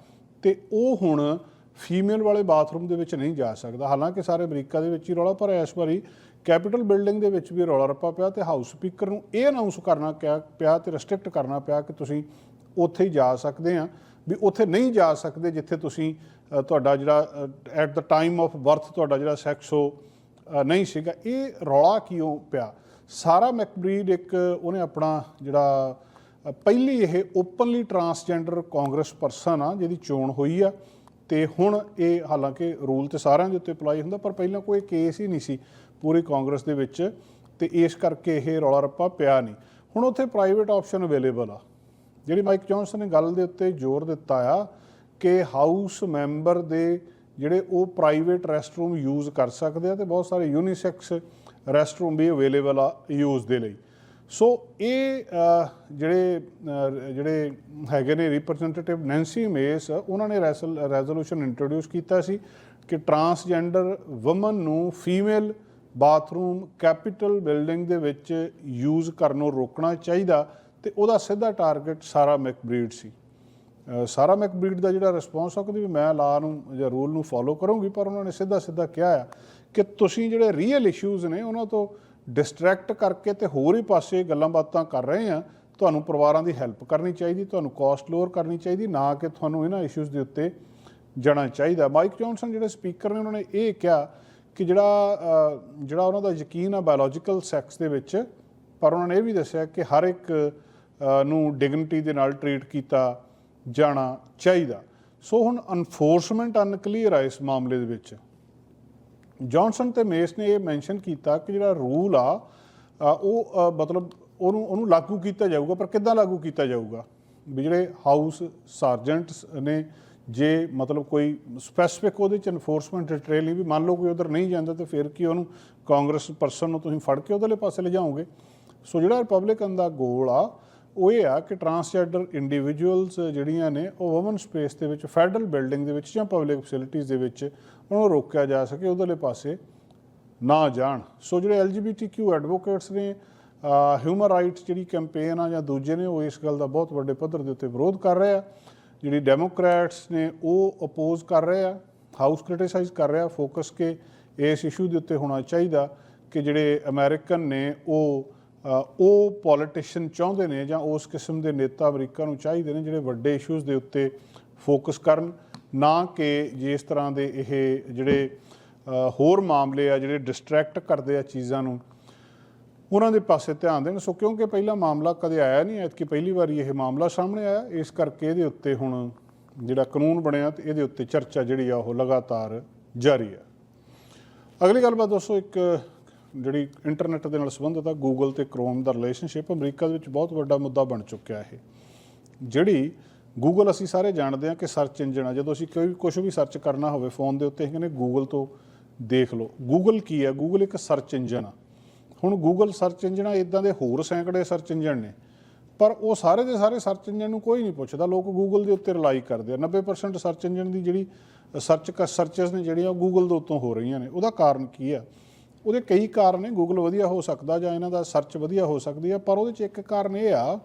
ਤੇ ਉਹ ਹੁਣ ਫੀਮੇਲ ਵਾਲੇ ਬਾਥਰੂਮ ਦੇ ਵਿੱਚ ਨਹੀਂ ਜਾ ਸਕਦਾ। ਹਾਲਾਂਕਿ ਸਾਰੇ ਅਮਰੀਕਾ ਦੇ ਵਿੱਚ ਹੀ ਰੌਲਾ ਪਰ ਇਸ ਵਾਰੀ। ਕੈਪੀਟਲ ਬਿਲਡਿੰਗ ਦੇ ਵਿੱਚ ਵੀ ਰੌਲਾ ਰੱਪਾ ਪਿਆ ਤੇ ਹਾਊਸ ਸਪੀਕਰ ਨੂੰ ਇਹ ਅਨਾਉਂਸ ਕਰਨਾ ਕਿਆ- ਪਿਆ ਤੇ ਰੈਸਟ੍ਰਿਕਟ ਕਰਨਾ ਪਿਆ ਕਿ ਤੁਸੀਂ ਉੱਥੇ ਹੀ ਜਾ ਸਕਦੇ ਆ। ਵੀ ਉੱਥੇ ਨਹੀਂ ਜਾ ਸਕਦੇ ਜਿੱਥੇ ਤੁਸੀਂ ਤੁਹਾਡਾ ਜਿਹੜਾ at the time of birth ਤੁਹਾਡਾ ਜਿਹੜਾ ਸੈਕਸ ਹੋ ਨਹੀਂ ਸੀਗਾ। ਇਹ ਰੌਲਾ ਕਿਉਂ ਪਿਆ? ਸਾਰਾ ਮੈਕਬਰੀਡ ਇੱਕ ਉਹਨੇ ਆਪਣਾ ਜਿਹੜਾ ਪਹਿਲੀ ਇਹ ਓਪਨਲੀ ਟਰਾਂਸਜੈਂਡਰ ਕਾਂਗਰਸ ਪਰਸਨ ਆ ਜਿਹਦੀ ਚੋਣ ਹੋਈ ਆ ਤੇ ਹੁਣ ਇਹ ਹਾਲਾਂਕਿ ਰੂਲ ਤੇ ਸਾਰਿਆਂ ਦੇ ਉੱਤੇ ਅਪਲਾਈ ਹੁੰਦਾ, ਪਰ ਪਹਿਲਾਂ ਕੋਈ ਕੇਸ ਹੀ ਨਹੀਂ ਸੀ ਪੂਰੀ ਕਾਂਗਰਸ ਦੇ ਵਿੱਚ ਤੇ ਇਸ ਕਰਕੇ ਇਹ ਰੌਲਾ ਰੱਪਾ ਪਿਆ ਨਹੀਂ। ਹੁਣ ਉੱਥੇ ਪ੍ਰਾਈਵੇਟ ਆਪਸ਼ਨ ਅਵੇਲੇਬਲ ਆ। ਜਿਹੜੀ ਮਾਈਕ ਜੌਨਸਨ ਨੇ ਗੱਲ ਦੇ ਉੱਤੇ ਜ਼ੋਰ ਦਿੱਤਾ ਆ ਕਿ ਹਾਊਸ ਮੈਂਬਰ ਦੇ ਜਿਹੜੇ ਉਹ ਪ੍ਰਾਈਵੇਟ ਰੈਸਟਰੂਮ ਯੂਜ਼ ਕਰ ਸਕਦੇ ਆ ਤੇ ਬਹੁਤ ਸਾਰੇ ਯੂਨੀਸੈਕਸ ਰੈਸਟਰੂਮ ਵੀ ਅਵੇਲੇਬਲ ਆ ਯੂਜ਼ ਦੇ ਲਈ। ਸੋ ਇਹ ਜਿਹੜੇ ਜਿਹੜੇ ਹੈਗੇ ਨੇ ਰਿਪਰੈਜ਼ੈਂਟੇਟਿਵ ਨੈਂਸੀ ਮੇਸ ਉਹਨਾਂ ਨੇ ਰੈਜ਼ੋਲੂਸ਼ਨ ਇੰਟਰੋਡਿਊਸ ਕੀਤਾ ਸੀ ਕਿ ਟਰਾਂਸਜੈਂਡਰ ਔਮਨ ਨੂੰ ਫੀਮੇਲ ਬਾਥਰੂਮ ਕੈਪੀਟਲ ਬਿਲਡਿੰਗ ਦੇ ਵਿੱਚ ਯੂਜ਼ ਕਰਨੋਂ ਰੋਕਣਾ ਚਾਹੀਦਾ ਤੇ ਉਹਦਾ ਸਿੱਧਾ ਟਾਰਗੇਟ ਸਾਰਾ ਮੈਕਬਰੀਡ ਸੀ। ਸਾਰਾ ਮੈਕਬਰੀਡ ਦਾ ਜਿਹੜਾ ਰਿਸਪੌਂਸ ਆ, ਉਹ ਕਹਿੰਦੀ ਵੀ ਮੈਂ ਲਾ ਨੂੰ ਜਾਂ ਰੂਲ ਨੂੰ ਫੋਲੋ ਕਰੂੰਗੀ, ਪਰ ਉਹਨਾਂ ਨੇ ਸਿੱਧਾ ਸਿੱਧਾ ਕਿਹਾ ਆ ਕਿ ਤੁਸੀਂ ਜਿਹੜੇ ਰੀਅਲ ਇਸ਼ੂਜ਼ ਨੇ ਉਹਨਾਂ ਤੋਂ ਡਿਸਟਰੈਕਟ ਕਰਕੇ ਤੇ ਹੋਰ ਹੀ ਪਾਸੇ ਗੱਲਾਂ ਬਾਤਾਂ ਕਰ ਰਹੇ ਆ, ਤੁਹਾਨੂੰ ਪਰਿਵਾਰਾਂ ਦੀ ਹੈਲਪ ਕਰਨੀ ਚਾਹੀਦੀ, ਤੁਹਾਨੂੰ ਕਾਸਟ ਲੋਅਰ ਕਰਨੀ ਚਾਹੀਦੀ, ਨਾ ਕਿ ਤੁਹਾਨੂੰ ਇਹਨਾਂ ਇਸ਼ੂਜ਼ ਦੇ ਉੱਤੇ ਜਾਣਾ ਚਾਹੀਦਾ। ਮਾਈਕ ਜੌਨਸਨ ਜਿਹੜੇ ਸਪੀਕਰ ਨੇ, ਉਹਨਾਂ ਨੇ ਇਹ ਕਿਹਾ ਕਿ ਜਿਹੜਾ ਜਿਹੜਾ ਉਹਨਾਂ ਦਾ ਯਕੀਨ ਆ ਬਾਇਓਲੋਜੀਕਲ ਸੈਕਸ ਦੇ ਵਿੱਚ, ਪਰ ਉਹਨਾਂ ਨੇ ਇਹ ਵੀ ਦੱਸਿਆ ਕਿ ਹਰ ਇੱਕ ਨੂੰ ਡਿਗਨਿਟੀ ਦੇ ਨਾਲ ਟਰੀਟ ਕੀਤਾ ਜਾਣਾ ਚਾਹੀਦਾ। ਸੋ ਹੁਣ ਅਨਫੋਰਸਮੈਂਟ ਅਨਕਲੀਅਰ ਆ ਇਸ ਮਾਮਲੇ ਦੇ ਵਿੱਚ। ਜੌਨਸਨ ਤੇ ਮੇਸ ਨੇ ਇਹ ਮੈਂਸ਼ਨ ਕੀਤਾ ਕਿ ਜਿਹੜਾ ਰੂਲ ਆ ਉਹ ਮਤਲਬ ਉਹਨੂੰ ਉਹਨੂੰ ਲਾਗੂ ਕੀਤਾ ਜਾਊਗਾ, ਪਰ ਕਿੱਦਾਂ ਲਾਗੂ ਕੀਤਾ ਜਾਊਗਾ? ਵੀ ਜਿਹੜੇ ਹਾਊਸ ਸਰਜੈਂਟਸ ਨੇ, ਜੇ ਮਤਲਬ ਕੋਈ ਸਪੈਸੀਫਿਕ ਉਹਦੇ ਚ ਇਨਫੋਰਸਮੈਂਟ ਡਿਟੇਲ ਨਹੀਂ ਵੀ ਮੰਨ ਲਓ ਕੋਈ ਉਧਰ ਨਹੀਂ ਜਾਂਦਾ ਤੇ ਫਿਰ ਕੀ ਉਹਨੂੰ ਕਾਂਗਰਸ ਪਰਸਨ ਨੂੰ ਤੁਸੀਂ ਫੜ ਕੇ ਉਹਦੇ ਪਾਸੇ ਲਿਜਾਓਗੇ? ਸੋ ਜਿਹੜਾ ਰਿਪਬਲਿਕਨ ਦਾ ਗੋਲ ਆ ਉਹ ਇਹ ਆ ਕਿ ਟਰਾਂਸਜੈਂਡਰ ਇੰਡੀਵਿਜੂਅਲਸ ਜਿਹੜੀਆਂ ਨੇ, ਉਹ ਵੂਮਨ ਸਪੇਸ ਦੇ ਵਿੱਚ ਫੈਡਰਲ ਬਿਲਡਿੰਗ ਦੇ ਵਿੱਚ ਜਾਂ ਪਬਲਿਕ ਫੈਸਿਲਿਟੀਜ਼ ਦੇ ਵਿੱਚ ਉਹਨਾਂ ਨੂੰ ਰੋਕਿਆ ਜਾ ਸਕੇ ਉਹਦੇ ਪਾਸੇ ਨਾ ਜਾਣ। ਸੋ ਜਿਹੜੇ ਐਲਜੀਬੀਟੀਕਿਊ ਐਡਵੋਕੇਟਸ ਨੇ ਹਿਊਮਨ ਰਾਈਟਸ ਜਿਹੜੀ ਕੈਂਪੇਨ ਆ ਜਾਂ ਦੂਜੇ ਨੇ, ਉਹ ਇਸ ਗੱਲ ਦਾ ਬਹੁਤ ਵੱਡੇ ਪੱਧਰ ਦੇ ਉੱਤੇ ਵਿਰੋਧ ਕਰ ਰਹੇ ਆ। ਜਿਹੜੀ ਡੈਮੋਕ੍ਰੈਟਸ ਨੇ, ਉਹ ਅਪੋਜ਼ ਕਰ ਰਹੇ ਆ ਹਾਊਸ ਕ੍ਰਿਟਿਸਾਈਜ਼ ਕਰ ਰਿਹਾ ਫੋਕਸ ਕਿ ਇਸ ਇਸ਼ੂ ਦੇ ਉੱਤੇ ਹੋਣਾ ਚਾਹੀਦਾ ਕਿ ਜਿਹੜੇ ਅਮਰੀਕਨ ਨੇ, ਉਹ ਉਹ ਪੋਲੀਟੀਸ਼ੀਅਨ ਚਾਹੁੰਦੇ ਨੇ ਜਾਂ ਉਸ ਕਿਸਮ ਦੇ ਨੇਤਾ ਅਮਰੀਕਾ ਨੂੰ ਚਾਹੀਦੇ ਨੇ ਜਿਹੜੇ ਵੱਡੇ ਇਸ਼ੂਜ਼ ਦੇ ਉੱਤੇ ਫੋਕਸ ਕਰਨ, ਨਾ ਕਿ ਜਿਸ ਤਰ੍ਹਾਂ ਦੇ ਇਹ ਜਿਹੜੇ ਹੋਰ ਮਾਮਲੇ ਆ ਜਿਹੜੇ ਡਿਸਟਰੈਕਟ ਕਰਦੇ ਆ ਚੀਜ਼ਾਂ ਨੂੰ, ਉਹਨਾਂ ਦੇ ਪਾਸੇ ਧਿਆਨ ਦੇਣ। ਸੋ ਕਿਉਂਕਿ ਪਹਿਲਾ ਮਾਮਲਾ ਕਦੇ ਆਇਆ ਨਹੀਂ, ਐਤਕੀ ਪਹਿਲੀ ਵਾਰੀ ਇਹ ਮਾਮਲਾ ਸਾਹਮਣੇ ਆਇਆ, ਇਸ ਕਰਕੇ ਇਹਦੇ ਉੱਤੇ ਹੁਣ ਜਿਹੜਾ ਕਾਨੂੰਨ ਬਣਿਆ ਤੇ ਇਹਦੇ ਉੱਤੇ ਚਰਚਾ ਜਿਹੜੀ ਆ ਉਹ ਲਗਾਤਾਰ ਜਾਰੀ ਆ। ਅਗਲੀ ਗੱਲਬਾਤ ਦੋਸਤੋ, ਇੱਕ ਜਿਹੜੀ ਇੰਟਰਨੈਟ ਦੇ ਨਾਲ ਸੰਬੰਧਿਤ ਆ ਗੂਗਲ ਤੇ ਕ੍ਰੋਮ ਦਾ ਰਿਲੇਸ਼ਨਸ਼ਿਪ ਅਮਰੀਕਾ ਦੇ ਵਿੱਚ ਬਹੁਤ ਵੱਡਾ ਮੁੱਦਾ ਬਣ ਚੁੱਕਿਆ ਇਹ। ਜਿਹੜੀ ਗੂਗਲ ਅਸੀਂ ਸਾਰੇ ਜਾਣਦੇ ਹਾਂ ਕਿ ਸਰਚ ਇੰਜਨ ਆ, ਜਦੋਂ ਅਸੀਂ ਕੋਈ ਕੁਝ ਵੀ ਸਰਚ ਕਰਨਾ ਹੋਵੇ ਫੋਨ ਦੇ ਉੱਤੇ, ਅਸੀਂ ਕਹਿੰਦੇ ਗੂਗਲ ਤੋਂ ਦੇਖ ਲਓ। ਗੂਗਲ ਕੀ ਹੈ ਗੂਗਲ ਇੱਕ ਸਰਚ ਇੰਜਨ ਆ। ਹੁਣ ਗੂਗਲ ਸਰਚ ਇੰਜਨ ਆ ਇਦਾਂ ਦੇ ਹੋਰ ਸੈਂਕੜੇ ਸਰਚ ਇੰਜਨ ਨੇ। ਪਰ ਉਹ ਸਾਰੇ ਦੇ ਸਾਰੇ ਸਰਚ ਇੰਜਨ ਨੂੰ ਕੋਈ ਨਹੀਂ ਪੁੱਛਦਾ। ਲੋਕ ਗੂਗਲ ਦੇ ਉੱਤੇ ਰਿਲਾਈ ਕਰਦੇ ਆ। 90% ਸਰਚ ਇੰਜਨ ਦੀ ਜਿਹੜੀ ਸਰਚ ਸਰਚਸ ਨੇ ਜਿਹੜੀਆਂ, ਉਹ ਗੂਗਲ ਦੇ ਉੱਤੋਂ ਹੋ ਰਹੀਆਂ ਨੇ। ਉਹਦਾ ਕਾਰਨ ਕੀ ਆ? ਉਹਦੇ ਕਈ ਕਾਰਨ ਨੇ ਗੂਗਲ ਵਧੀਆ ਹੋ ਸਕਦਾ ਜਾਂ ਇਹਨਾਂ ਦਾ ਸਰਚ ਵਧੀਆ ਹੋ ਸਕਦੀ ਆ, ਪਰ ਉਹਦੇ ਚ ਇੱਕ ਕਾਰਨ ਇਹ ਆ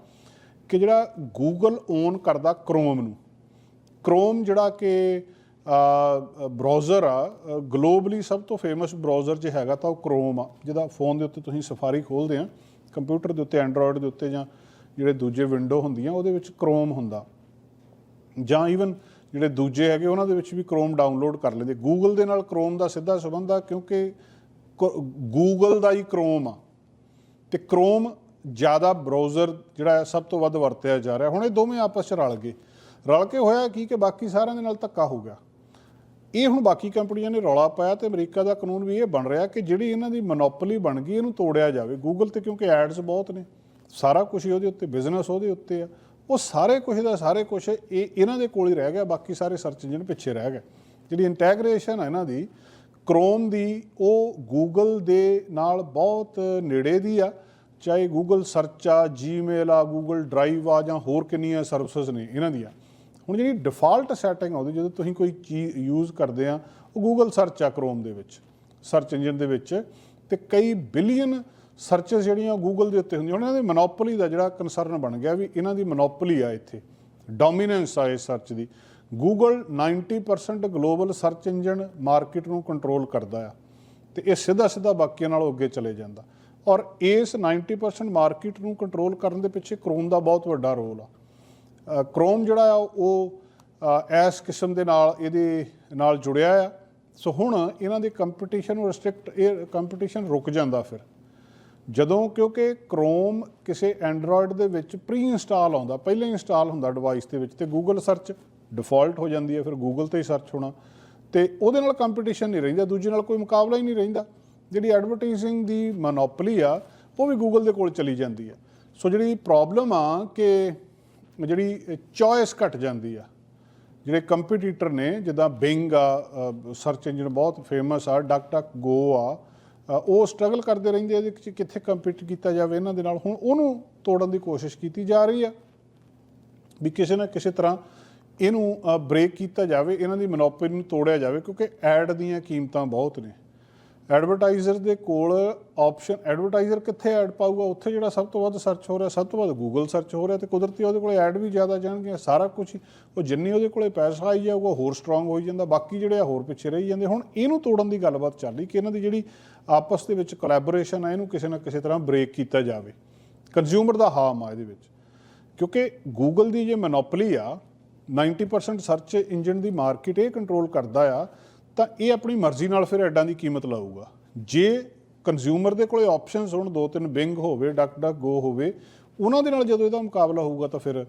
ਕਿ ਜਿਹੜਾ ਗੂਗਲ ਓਨ ਕਰਦਾ ਕ੍ਰੋਮ ਨੂੰ। ਕ੍ਰੋਮ ਜਿਹੜਾ ਕਿ ਬ੍ਰਾਊਜ਼ਰ ਆ ਗਲੋਬਲੀ ਸਭ ਤੋਂ ਫੇਮਸ ਬ੍ਰਾਊਜ਼ਰ ਜੇ ਹੈਗਾ ਤਾਂ ਉਹ ਕ੍ਰੋਮ ਆ, ਜਿਹਦਾ ਫੋਨ ਦੇ ਉੱਤੇ ਤੁਸੀਂ ਸਫਾਰੀ ਖੋਲਦੇ ਆ ਕੰਪਿਊਟਰ ਦੇ ਉੱਤੇ ਐਂਡਰੋਇਡ ਦੇ ਉੱਤੇ ਜਾਂ ਜਿਹੜੇ ਦੂਜੇ ਵਿੰਡੋ ਹੁੰਦੀਆਂ, ਉਹਦੇ ਵਿੱਚ ਕ੍ਰੋਮ ਹੁੰਦਾ। ਜਾਂ ਈਵਨ ਜਿਹੜੇ ਦੂਜੇ ਹੈਗੇ, ਉਹਨਾਂ ਦੇ ਵਿੱਚ ਵੀ ਕ੍ਰੋਮ ਡਾਊਨਲੋਡ ਕਰ ਲੈਂਦੇ। ਗੂਗਲ ਦੇ ਨਾਲ ਕ੍ਰੋਮ ਦਾ ਸਿੱਧਾ ਸੰਬੰਧ ਆ, ਕਿਉਂਕਿ ਗੂਗਲ ਦਾ ਹੀ ਕ੍ਰੋਮ ਆ। ਤੇ ਕ੍ਰੋਮ ਜ਼ਿਆਦਾ ਬ੍ਰਾਊਜ਼ਰ ਜਿਹੜਾ ਸਭ ਤੋਂ ਵੱਧ ਵਰਤਿਆ ਜਾ ਰਿਹਾ। ਹੁਣ ਇਹ ਦੋਵੇਂ ਆਪਸ 'ਚ ਰਲ ਗਏ। ਰਲ ਕੇ ਹੋਇਆ ਕੀ ਕਿ ਬਾਕੀ ਸਾਰਿਆਂ ਦੇ ਨਾਲ ਧੱਕਾ ਹੋ ਗਿਆ। ਇਹ ਹੁਣ ਬਾਕੀ ਕੰਪਨੀਆਂ ਨੇ ਰੌਲਾ ਪਾਇਆ ਤੇ ਅਮਰੀਕਾ ਦਾ ਕਾਨੂੰਨ ਵੀ ਇਹ ਬਣ ਰਿਹਾ ਕਿ ਜਿਹੜੀ ਇਹਨਾਂ ਦੀ ਮੋਨੋਪੋਲੀ ਬਣ ਗਈ, ਇਹਨੂੰ ਤੋੜਿਆ ਜਾਵੇ। ਗੂਗਲ ਤੇ ਕਿਉਂਕਿ ਐਡਸ ਬਹੁਤ ਨੇ। ਸਾਰਾ ਕੁਝ ਹੀ ਉਹਦੇ ਉੱਤੇ ਬਿਜ਼ਨਸ ਉਹਦੇ ਉੱਤੇ ਆ। ਉਹ ਸਾਰੇ ਕੁਝ ਦਾ ਸਾਰੇ ਕੁਝ ਇਹ ਇਹਨਾਂ ਦੇ ਕੋਲ ਹੀ ਰਹਿ ਗਿਆ। ਬਾਕੀ ਸਾਰੇ ਸਰਚ ਇੰਜਨ ਪਿੱਛੇ ਰਹਿ ਗਏ। ਜਿਹੜੀ ਇੰਟੈਗ੍ਰੇਸ਼ਨ ਹੈ ਇਹਨਾਂ ਦੀ ਕ੍ਰੋਮ ਦੀ ਉਹ ਗੂਗਲ ਦੇ ਨਾਲ ਬਹੁਤ ਨੇੜੇ ਦੀ ਆ। ਚਾਹੇ ਗੂਗਲ ਸਰਚ ਆ ਜੀਮੇਲ ਆ ਗੂਗਲ ਡਰਾਈਵ ਆ ਜਾਂ ਹੋਰ ਕਿੰਨੀਆਂ ਸਰਵਿਸਿਜ਼ ਨੇ ਇਹਨਾਂ ਦੀਆਂ। ਹੁਣ ਜਿਹੜੀ ਡਿਫਾਲਟ ਸੈਟਿੰਗ ਆਉਂਦੀ ਜਦੋਂ ਤੁਸੀਂ ਕੋਈ ਚੀਜ਼ ਯੂਜ਼ ਕਰਦੇ ਆ, ਉਹ ਗੂਗਲ ਸਰਚ ਆ ਕ੍ਰੋਮ ਦੇ ਵਿੱਚ ਸਰਚ ਇੰਜਨ ਦੇ ਵਿੱਚ। ਤੇ ਕਈ ਬਿਲੀਅਨ ਸਰਚਸ ਜਿਹੜੀਆਂ ਗੂਗਲ ਦੇ ਉੱਤੇ ਹੁੰਦੀਆਂ। ਉਹਨਾਂ ਦੇ ਮੋਨੋਪੋਲੀ ਦਾ ਜਿਹੜਾ ਕਨਸਰਨ ਬਣ ਗਿਆ ਵੀ ਇਹਨਾਂ ਦੀ ਮੋਨੋਪੋਲੀ ਆ ਇੱਥੇ। ਡੋਮੀਨੈਂਸ ਆ ਇਸ ਸਰਚ ਦੀ। Google 90% global search engine market ਨੂੰ ਕੰਟਰੋਲ ਕਰਦਾ ਆ ਤੇ ਇਹ ਸਿੱਧਾ ਸਿੱਧਾ ਬਾਕੀਆਂ ਨਾਲੋਂ ਅੱਗੇ ਚਲੇ ਜਾਂਦਾ। ਔਰ ਇਸ 90% ਮਾਰਕੀਟ ਨੂੰ ਕੰਟਰੋਲ ਕਰਨ ਦੇ ਪਿੱਛੇ ਕ੍ਰੋਮ ਦਾ ਬਹੁਤ ਵੱਡਾ ਰੋਲ ਆ। ਕ੍ਰੋਮ ਜਿਹੜਾ ਆ, ਉਹ ਇਸ ਕਿਸਮ ਦੇ ਨਾਲ, ਇਹਦੇ ਨਾਲ ਜੁੜਿਆ ਆ। ਸੋ ਹੁਣ ਇਹਨਾਂ ਦੇ ਕੰਪੀਟੀਸ਼ਨ ਨੂੰ ਰਿਸਟ੍ਰਿਕਟ ਇਹ ਕੰਪੀਟੀਸ਼ਨ ਰੁਕ ਜਾਂਦਾ ਫਿਰ। ਜਦੋਂ ਕਿਉਂਕਿ ਕ੍ਰੋਮ ਕਿਸੇ ਐਂਡਰੋਇਡ ਦੇ ਵਿੱਚ ਪ੍ਰੀ ਇੰਸਟਾਲ ਆਉਂਦਾ, ਪਹਿਲਾਂ ਇੰਸਟਾਲ ਹੁੰਦਾ ਡਿਵਾਈਸ ਦੇ ਵਿੱਚ ਤੇ ਗੂਗਲ ਸਰਚ ਡਿਫਾਲਟ ਹੋ ਜਾਂਦੀ ਹੈ, ਫਿਰ ਗੂਗਲ ਤੇ ਹੀ ਸਰਚ ਹੋਣਾ। ਤੇ ਉਹਦੇ ਨਾਲ ਕੰਪੀਟੀਸ਼ਨ ਨਹੀਂ ਰਹਿੰਦਾ, ਦੂਜੇ ਨਾਲ ਕੋਈ ਮੁਕਾਬਲਾ ਹੀ ਨਹੀਂ ਰਹਿੰਦਾ। ਜਿਹੜੀ ਐਡਵਰਟਾਈਜ਼ਿੰਗ ਦੀ ਮੋਨੋਪੋਲੀ ਆ, ਉਹ ਵੀ ਗੂਗਲ ਦੇ ਕੋਲ ਚਲੀ ਜਾਂਦੀ ਆ। ਸੋ ਜਿਹੜੀ ਪ੍ਰੋਬਲਮ ਆ ਕਿ ਜਿਹੜੀ ਚੋਇਸ ਘਟ ਜਾਂਦੀ ਆ। ਜਿਹੜੇ ਕੰਪੀਟੀਟਰ ਨੇ, ਜਿੱਦਾਂ ਬਿੰਗ ਆ ਸਰਚ ਇੰਜਨ ਬਹੁਤ ਫੇਮਸ ਆ ਡਕ ਡਕ ਗੋ ਆ ਉਹ ਸਟਰਗਲ ਕਰਦੇ ਰਹਿੰਦੇ ਆ ਇਹਦੇ ਵਿੱਚ ਕਿੱਥੇ ਕੰਪੀਟ ਕੀਤਾ ਜਾਵੇ ਇਹਨਾਂ ਦੇ ਨਾਲ। ਹੁਣ ਉਹਨੂੰ ਤੋੜਨ ਦੀ ਕੋਸ਼ਿਸ਼ ਕੀਤੀ ਜਾ ਰਹੀ ਆ, ਵੀ ਕਿਸੇ ਨਾ ਕਿਸੇ ਤਰ੍ਹਾਂ ਇਹਨੂੰ ਬ੍ਰੇਕ ਕੀਤਾ ਜਾਵੇ, ਇਹਨਾਂ ਦੀ ਮੋਨੋਪੋਲੀ ਨੂੰ ਤੋੜਿਆ ਜਾਵੇ, ਕਿਉਂਕਿ ਐਡ ਦੀਆਂ ਕੀਮਤਾਂ ਬਹੁਤ ਨੇ। ਐਡਵਰਟਾਈਜ਼ਰ ਦੇ ਕੋਲ ਆਪਸ਼ਨ ਐਡਵਰਟਾਈਜ਼ਰ ਕਿੱਥੇ ਐਡ ਪਾਊਗਾ? ਉੱਥੇ ਜਿਹੜਾ ਸਭ ਤੋਂ ਵੱਧ ਸਰਚ ਹੋ ਰਿਹਾ, ਸਭ ਤੋਂ ਵੱਧ ਗੂਗਲ ਸਰਚ ਹੋ ਰਿਹਾ ਤੇ ਕੁਦਰਤੀ ਉਹਦੇ ਕੋਲੇ ਐਡ ਵੀ ਜ਼ਿਆਦਾ ਜਾਣਗੇ ਸਾਰਾ ਕੁਝ ਉਹ ਜਿੰਨੀ ਉਹਦੇ ਕੋਲੇ ਪੈਸਾ ਆਈ ਜਾਊਗਾ, ਹੋਰ ਸਟਰੋਂਗ ਹੋਈ ਜਾਂਦਾ, ਬਾਕੀ ਜਿਹੜੇ ਆ ਹੋਰ ਪਿੱਛੇ ਰਹੀ ਜਾਂਦੇ। ਹੁਣ ਇਹਨੂੰ ਤੋੜਨ ਦੀ ਗੱਲਬਾਤ ਚੱਲ ਰਹੀ ਕਿ ਇਹਨਾਂ ਦੀ ਜਿਹੜੀ ਆਪਸ ਦੇ ਵਿੱਚ ਕੋਲੈਬੋਰੇਸ਼ਨ ਆ, ਇਹਨੂੰ ਕਿਸੇ ਨਾ ਕਿਸੇ ਤਰ੍ਹਾਂ ਬ੍ਰੇਕ ਕੀਤਾ ਜਾਵੇ। ਕੰਜ਼ਿਊਮਰ ਦਾ ਹਾਮ ਆ ਇਹਦੇ ਵਿੱਚ। ਕਿਉਂਕਿ ਗੂਗਲ ਦੀ ਜੇ ਮੋਨੋਪੋਲੀ ਆ 90% ਸਰਚ ਇੰਜਨ ਦੀ ਮਾਰਕੀਟ ਇਹ ਕੰਟਰੋਲ ਕਰਦਾ ਆ, ਤਾਂ ਇਹ ਆਪਣੀ ਮਰਜ਼ੀ ਨਾਲ ਫਿਰ ਐਡਾਂ ਦੀ ਕੀਮਤ ਲਾਊਗਾ। ਜੇ ਕੰਜ਼ਿਊਮਰ ਦੇ ਕੋਲੇ ਆਪਸ਼ਨਸ ਹੋਣ, ਦੋ ਤਿੰਨ ਬਿੰਗ ਹੋਵੇ ਡਕ ਡਕ ਗੋ ਹੋਵੇ, ਉਹਨਾਂ ਦੇ ਨਾਲ ਜਦੋਂ ਇਹਦਾ ਮੁਕਾਬਲਾ ਹੋਊਗਾ ਤਾਂ ਫਿਰ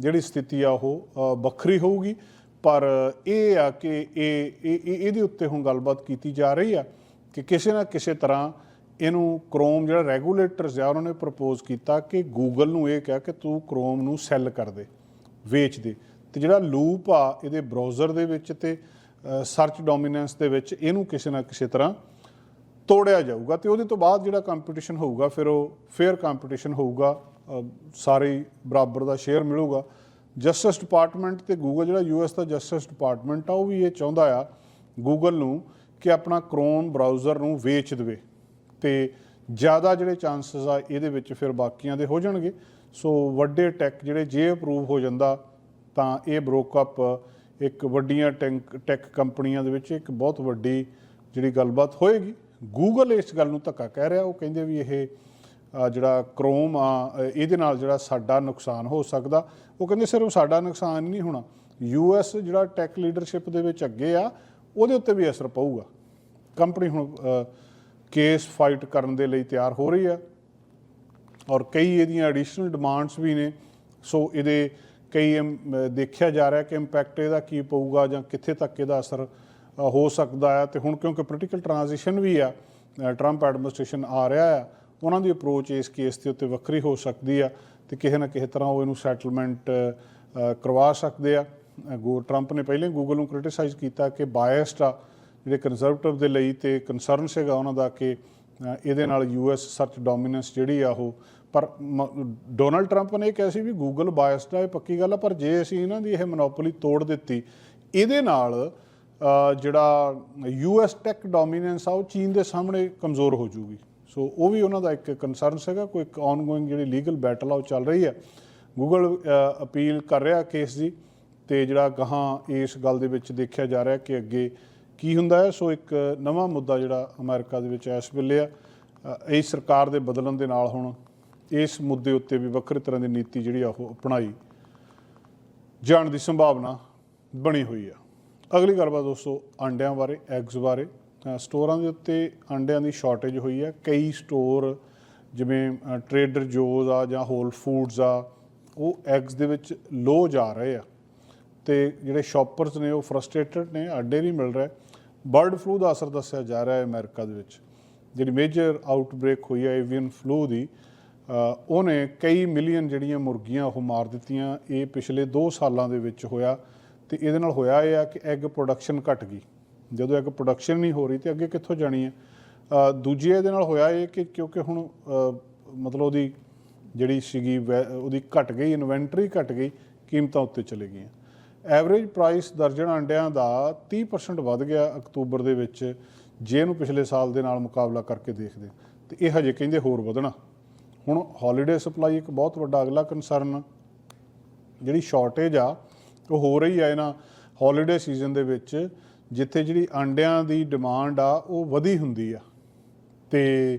ਜਿਹੜੀ ਸਥਿਤੀ ਆ ਉਹ ਵੱਖਰੀ ਹੋਊਗੀ। ਪਰ ਇਹ ਆ ਕਿ ਇਹ- ਇਹ- ਇਹਦੇ ਉੱਤੇ ਹੁਣ ਗੱਲਬਾਤ ਕੀਤੀ ਜਾ ਰਹੀ ਆ ਕਿ ਕਿਸੇ ਨਾ ਕਿਸੇ ਤਰ੍ਹਾਂ ਇਹਨੂੰ ਕ੍ਰੋਮ ਜਿਹੜਾ ਰੈਗੂਲੇਟਰਸ ਆ ਉਹਨਾਂ ਨੇ ਪ੍ਰਪੋਜ਼ ਕੀਤਾ ਕਿ ਗੂਗਲ ਨੂੰ ਇਹ ਕਿਹਾ ਕਿ ਤੂੰ ਕ੍ਰੋਮ ਨੂੰ ਸੈੱਲ ਕਰ ਦੇ, ਵੇਚ ਦੇ। ਤੇ ਜਿਹੜਾ ਲੂਪ ਆ ਇਹਦੇ ਬ੍ਰਾਊਜ਼ਰ ਦੇ ਵਿੱਚ ਤੇ ਸਰਚ ਡੋਮੀਨੈਂਸ ਦੇ ਵਿੱਚ ਇਹਨੂੰ ਕਿਸੇ ਨਾ ਕਿਸੇ ਤਰ੍ਹਾਂ ਤੋੜਿਆ ਜਾਊਗਾ ਤੇ ਉਹਦੇ ਤੋਂ ਬਾਅਦ ਜਿਹੜਾ ਕੰਪੀਟੀਸ਼ਨ ਹੋਊਗਾ, ਫਿਰ ਉਹ ਫੇਅਰ ਕੰਪੀਟੀਸ਼ਨ ਹੋਊਗਾ ਸਾਰੇ ਬਰਾਬਰ ਦਾ ਸ਼ੇਅਰ ਮਿਲੂਗਾ। ਜਸਟਿਸ ਡਿਪਾਰਟਮੈਂਟ ਤੇ ਗੂਗਲ ਜਿਹੜਾ ਯੂਐਸ ਦਾ ਜਸਟਿਸ ਡਿਪਾਰਟਮੈਂਟ ਆ, ਉਹ ਵੀ ਇਹ ਚਾਹੁੰਦਾ ਆ ਗੂਗਲ ਨੂੰ ਕਿ ਆਪਣਾ ਕ੍ਰੋਮ ਬਰਾਊਜ਼ਰ ਨੂੰ ਵੇਚ ਦੇਵੇ ਤੇ ਜ਼ਿਆਦਾ ਜਿਹੜੇ ਚਾਂਸਸ ਆ ਇਹਦੇ ਵਿੱਚ ਫਿਰ ਬਾਕੀਆਂ ਦੇ ਹੋ ਜਾਣਗੇ। ਸੋ ਵੱਡੇ ਟੈਕ ਜਿਹੜੇ ਜੇ ਅਪਰੂਵ ਹੋ ਜਾਂਦਾ ਤਾਂ ਇਹ ਬ੍ਰੋਕਅਪ ਇੱਕ ਵੱਡੀਆਂ ਟੈਂਕ ਟੈਕ ਕੰਪਨੀਆਂ ਦੇ ਵਿੱਚ ਇੱਕ ਬਹੁਤ ਵੱਡੀ ਜਿਹੜੀ ਗੱਲਬਾਤ ਹੋਏਗੀ। ਗੂਗਲ ਇਸ ਗੱਲ ਨੂੰ ਧੱਕਾ ਕਹਿ ਰਿਹਾ। ਉਹ ਕਹਿੰਦੇ ਵੀ ਇਹ ਜਿਹੜਾ ਕ੍ਰੋਮ ਆ ਇਹਦੇ ਨਾਲ ਜਿਹੜਾ ਸਾਡਾ ਨੁਕਸਾਨ ਹੋ ਸਕਦਾ। ਉਹ ਕਹਿੰਦੇ ਸਿਰਫ ਸਾਡਾ ਨੁਕਸਾਨ ਨਹੀਂ ਹੋਣਾ। ਯੂਐਸ ਜਿਹੜਾ ਟੈਕ ਲੀਡਰਸ਼ਿਪ ਦੇ ਵਿੱਚ ਅੱਗੇ ਆ, ਉਹਦੇ ਉੱਤੇ ਵੀ ਅਸਰ ਪਊਗਾ। ਕੰਪਨੀ ਹੁਣ ਕੇਸ ਫਾਈਟ ਕਰਨ ਦੇ ਲਈ ਤਿਆਰ ਹੋ ਰਹੀ ਆ। ਔਰ ਕਈ ਇਹਦੀਆਂ ਐਡੀਸ਼ਨਲ ਡਿਮਾਂਡਸ ਵੀ ਨੇ। ਸੋ ਇਹਦੇ ਕਈ ਅਮ, ਦੇਖਿਆ ਜਾ ਰਿਹਾ ਕਿ ਇੰਪੈਕਟ ਇਹਦਾ ਕੀ ਪਊਗਾ ਜਾਂ ਕਿੱਥੇ ਤੱਕ ਇਹਦਾ ਅਸਰ ਹੋ ਸਕਦਾ ਹੈ। ਤੇ ਹੁਣ ਕਿਉਂਕਿ ਪੋਲੀਟੀਕਲ ਟ੍ਰਾਂਜੀਸ਼ਨ ਵੀ ਆ ਟਰੰਪ ਐਡਮਿਨਿਸਟ੍ਰੇਸ਼ਨ ਆ ਰਿਹਾ ਆ ਉਹਨਾਂ ਦੀ ਅਪਰੋਚ ਇਸ ਕੇਸ ਦੇ ਉੱਤੇ ਵੱਖਰੀ ਹੋ ਸਕਦੀ ਆ ਤੇ ਕਿਸੇ ਨਾ ਕਿਸੇ ਤਰ੍ਹਾਂ ਉਹ ਇਹਨੂੰ ਸੈਟਲਮੈਂਟ ਕਰਵਾ ਸਕਦੇ ਆ। ਅ, ਗੋ ਟਰੰਪ ਨੇ ਪਹਿਲੇ ਗੂਗਲ ਨੂੰ ਕ੍ਰਿਟਿਸਾਈਜ਼ ਕੀਤਾ ਕਿ ਬਾਇਸਡ ਆ ਜਿਹੜੇ ਕੰਜ਼ਰਵੇਟਿਵ ਦੇ ਲਈ ਤੇ ਕਨਸਰਨ ਸੀਗਾ ਉਹਨਾਂ ਦਾ ਕਿ ਇਹਦੇ ਨਾਲ ਯੂਐਸ ਸਰਚ ਡੋਮੀਨੈਂਸ ਜਿਹੜੀ ਆ ਉਹ ਪਰ ਮ- ਡੋਨਲਡ ਟਰੰਪ ਨੇ ਇਹ ਕਿਹਾ ਸੀ ਵੀ ਗੂਗਲ ਬਾਇਸਡ ਆ ਇਹ ਪੱਕੀ ਗੱਲ ਆ ਪਰ ਜੇ ਅਸੀਂ ਇਹਨਾਂ ਦੀ ਇਹ ਮੋਨੋਪੋਲੀ ਤੋੜ ਦਿੱਤੀ ਇਹਦੇ ਨਾਲ ਅ, ਜਿਹੜਾ ਯੂਐਸ ਟੈਕ ਡੋਮੀਨੈਂਸ ਆ ਉਹ ਚੀਨ ਦੇ ਸਾਹਮਣੇ ਕਮਜ਼ੋਰ ਹੋ ਜੂਗੀ। ਸੋ ਉਹ ਵੀ ਉਹਨਾਂ ਦਾ ਇੱਕ ਕੰਸਰਨ ਸੀਗਾ ਕੋਈ ਇੱਕ ਆਨਗੋਇੰਗ ਜਿਹੜੀ ਲੀਗਲ ਬੈਟਲ ਆ ਉਹ ਚੱਲ ਰਹੀ ਆ। ਗੂਗਲ ਅਪੀਲ ਕਰ ਰਿਹਾ ਕੇਸ ਦੀ ਤੇ ਜਿਹੜਾ ਗਾਹਾਂ ਇਸ ਗੱਲ ਦੇ ਵਿੱਚ ਦੇਖਿਆ ਜਾ ਰਿਹਾ ਕਿ ਅੱਗੇ ਕੀ ਹੁੰਦਾ ਹੈ? ਸੋ ਇੱਕ ਨਵਾਂ ਮੁੱਦਾ ਜਿਹੜਾ ਅਮਰੀਕਾ ਦੇ ਵਿੱਚ ਇਸ ਵੇਲੇ ਆ ਅ, ਇਸ ਸਰਕਾਰ ਦੇ ਬਦਲਣ ਦੇ ਨਾਲ ਹੁਣ ਇਸ ਮੁੱਦੇ ਉੱਤੇ ਵੀ ਵੱਖਰੇ ਤਰ੍ਹਾਂ ਦੀ ਨੀਤੀ ਜਿਹੜੀ ਆ ਉਹ ਅਪਣਾਈ ਜਾਣ ਦੀ ਸੰਭਾਵਨਾ ਬਣੀ ਹੋਈ ਆ। ਅਗਲੀ ਗੱਲਬਾਤ ਦੋਸਤੋ ਅੰਡਿਆਂ ਬਾਰੇ ਐਗਸ ਬਾਰੇ। ਸਟੋਰਾਂ ਦੇ ਉੱਤੇ ਅੰਡਿਆਂ ਦੀ ਸ਼ਾਰਟੇਜ ਹੋਈ ਆ। ਕਈ ਸਟੋਰ ਜਿਵੇਂ ਟਰੇਡਰ ਜੋਜ਼ ਆ ਜਾਂ ਹੋਲ ਫੂਡਸ ਆ ਉਹ ਐਗਸ ਦੇ ਵਿੱਚ ਲੋ ਜਾ ਰਹੇ ਆ। ਤੇ ਜਿਹੜੇ ਸ਼ਾਪਰਸ ਨੇ ਉਹ ਫਰਸਟ੍ਰੇਟਡ ਨੇ ਆਡੇ ਨਹੀਂ ਮਿਲ ਰਿਹਾ। ਬਰਡ ਫਲੂ ਦਾ ਅਸਰ ਦੱਸਿਆ ਜਾ ਰਿਹਾ ਹੈ ਅਮਰੀਕਾ ਦੇ ਵਿੱਚ। ਜਿਹੜੀ ਮੇਜਰ ਆਊਟਬ੍ਰੇਕ ਹੋਈ ਹੈ ਏਵੀਅਨ ਫਲੂ ਦੀ ਉਹਨੇ ਕਈ ਮਿਲੀਅਨ ਜਿਹੜੀਆਂ ਮੁਰਗੀਆਂ ਉਹ ਮਾਰ ਦਿੱਤੀਆਂ। ਇਹ ਪਿਛਲੇ 2 ਸਾਲਾਂ ਦੇ ਵਿੱਚ ਹੋਇਆ ਤੇ ਇਹਦੇ ਨਾਲ ਹੋਇਆ ਇਹ ਆ ਕਿ ਐਗ ਪ੍ਰੋਡਕਸ਼ਨ ਘਟ ਗਈ। ਜਦੋਂ ਐਗ ਪ੍ਰੋਡਕਸ਼ਨ ਨਹੀਂ ਹੋ ਰਹੀ ਤੇ ਅੱਗੇ ਕਿੱਥੋਂ ਜਾਣੀ ਹੈ? ਅ, ਦੂਜੀ ਇਹਦੇ ਨਾਲ ਹੋਇਆ ਇਹ ਕਿ ਕਿਉਂਕਿ ਹੁਣ ਮਤਲਬ ਉਹਦੀ ਜਿਹੜੀ ਸੀਗੀ ਵੈ- ਉਹਦੀ ਘਟ ਗਈ ਇਨਵੈਂਟਰੀ ਘਟ ਗਈ ਕੀਮਤਾਂ ਉੱਤੇ ਚਲੇ ਗਈਆਂ। ਐਵਰੇਜ ਪ੍ਰਾਈਸ ਦਰਜਨ ਅੰਡਿਆਂ ਦਾ 30% ਵੱਧ ਗਿਆ ਅਕਤੂਬਰ ਦੇ ਵਿੱਚ, ਜੇ ਇਹਨੂੰ ਪਿਛਲੇ ਸਾਲ ਦੇ ਨਾਲ ਮੁਕਾਬਲਾ ਕਰਕੇ ਦੇਖਦੇ। ਹਾਂ। ਤੇ ਇਹ ਹਜੇ ਕਹਿੰਦੇ ਹੋਰ ਵਧਣਾ। ਹੁਣ ਹੌਲੀਡੇ ਸਪਲਾਈ ਇੱਕ ਬਹੁਤ ਵੱਡਾ ਅਗਲਾ ਕੰਸਰਨ ਜਿਹੜੀ ਸ਼ਾਰਟੇਜ ਆ, ਉਹ ਹੋ ਰਹੀ ਆ ਇਹਨਾਂ ਹੌਲੀਡੇ ਸੀਜ਼ਨ ਦੇ ਵਿੱਚ, ਜਿੱਥੇ ਜਿਹੜੀ ਅੰਡਿਆਂ ਦੀ ਡਿਮਾਂਡ ਆ, ਉਹ ਵਧੀ ਹੁੰਦੀ ਆ। ਤੇ